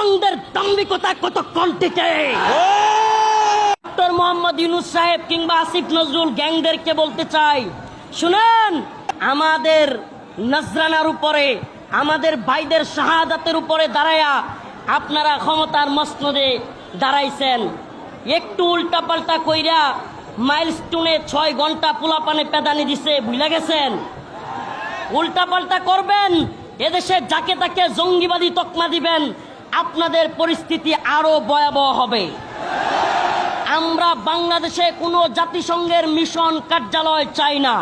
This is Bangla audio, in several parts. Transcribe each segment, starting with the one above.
গংদের দাম্ভিকতা কতক্ষণ টিকে ডক্টর মোহাম্মদ ইউনুস সাহেব কিংবা আসিফ নজরুল গ্যাংদেরকে বলতে চাই, শুনেন, আমাদের নজরানার উপরে, আমাদের ভাইদের শাহাদাতের উপরে দাঁড়ায়া আপনারা ক্ষমতার মসনদে দাঁড়াইছেন। একটু উল্টা পাল্টা কইরা মাইলস্টোনে ছয় ঘণ্টা পোলাপানে পেদানি দিছে ভুলে গেছেন? উল্টা পাল্টা করবেন, এদেশে যাকে তাকে জঙ্গিবাদী তকমা দিবেন আপনাদের পরিস্থিতি আরও ভয়াবহ হবে। আমরা বাংলাদেশে কোনো জাতিসংঘের মিশন কার্যালয় চাই না।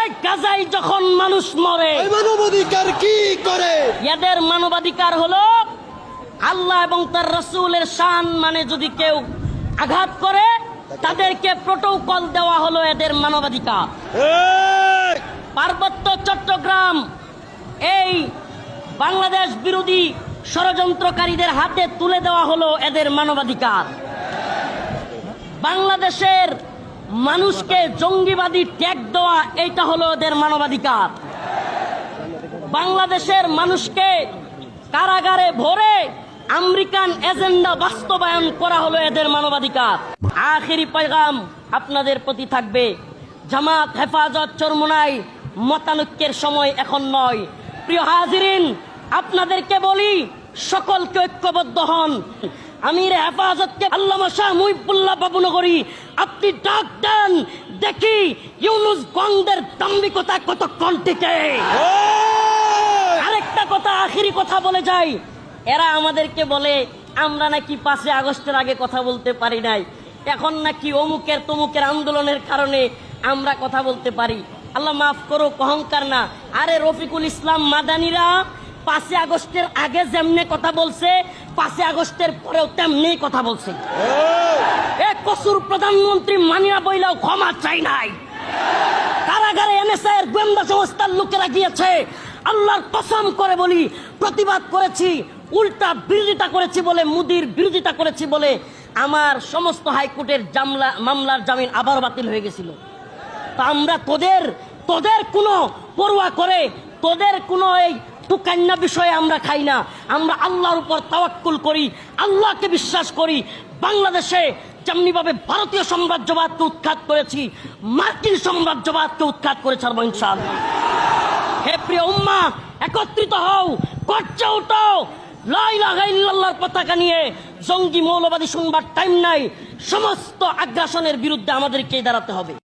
এই গাজাই যখন মানুষ মরে মানবাধিকার কি করে? এদের মানবাধিকার হলো আল্লাহ এবং তার রসুলের শান মানে যদি কেউ আঘাত করে তাদেরকে প্রোটোকল দেওয়া হলো এদের মানবাধিকার। পার্বত্য চট্টগ্রাম এই বাংলাদেশ বিরোধী ষড়যন্ত্রকারীদের হাতে তুলে দেওয়া হলো এদের মানবাধিকার। বাংলাদেশের মানুষকে জঙ্গিবাদী ট্যাগ দেওয়া, এইটা হলো এদের মানবাধিকার। বাংলাদেশের মানুষকে কারাগারে ভরে আমেরিকান এজেন্ডা বাস্তবায়ন করা হলো এদের মানবাধিকার। আখেরি পয়গাম আপনাদের প্রতি থাকবে। জামাত, হেফাজত, চরমুনাই মতানৈক্যের সময় এখন নয়। প্রিয় হাজিরিন আপনাদেরকে বলি সকলকে ঐক্যবদ্ধ হন। আমির হেফাজতকে আল্লামা শাহ মুহিবুল্লাহ বাবুনগরী আপনি ডাক দেন দেখি ইউনুস গঙ্গের দাম্ভিকতা কতক্ষণ টিকে আরেকটা কথা আখিরি কথা বলে যাই। এরা আমাদেরকে বলে আমরা নাকি পাঁচে আগস্টের আগে কথা বলতে পারি নাই। এখন নাকি অমুকের তমুকের আন্দোলনের কারণে আমরা কথা বলতে পারি। আল্লাহ মাফ করো অহংকার না। আরে রফিকুল ইসলাম মাদানিরা পাঁচে আগস্টের আগে যেমনে কথা বলছে পাঁচে আগস্টের পরেও তেমনি কথা বলছে। এ কসুর প্রধানমন্ত্রী মানিয়া বইলাও ক্ষমা চাই নাই। কারাগারে এনএসআই এর গোয়েন্দা সংস্থার লোকেরা গিয়েছে। আল্লাহর কসম করে বলি, প্রতিবাদ করেছি, উল্টা বিরোধিতা করেছি বলে, মুদির বিরোধিতা করেছি বলে আমার সমস্ত হাইকোর্টের জামলা, মামলার জামিন আবার বাতিল হয়ে গেছিল। তা আমরা তোদের তোদের কোনো পড়ুয়া করে, তোদের কোনো এই টুকান্না বিষয়ে আমরা খাই না। আমরা আল্লাহর উপর তাওয়াক্কুল করি, আল্লাহকে বিশ্বাস করি। বাংলাদেশে যেমনিভাবে ভারতীয় সাম্রাজ্যবাদকে উৎখাত করেছি, মার্কিন সাম্রাজ্যবাদকে উৎখাত করে ছাড়বো ইনশাআল্লাহ। হে প্রিয় উম্মা, একত্রিত হও, গর্জে উঠাও লাইলাহাইল্লাহর পতাকা নিয়ে জঙ্গি মৌলবাদী সংবাদ টাইম নাই। সমস্ত আগ্রাসনের বিরুদ্ধে আমাদেরকে দাঁড়াতে হবে।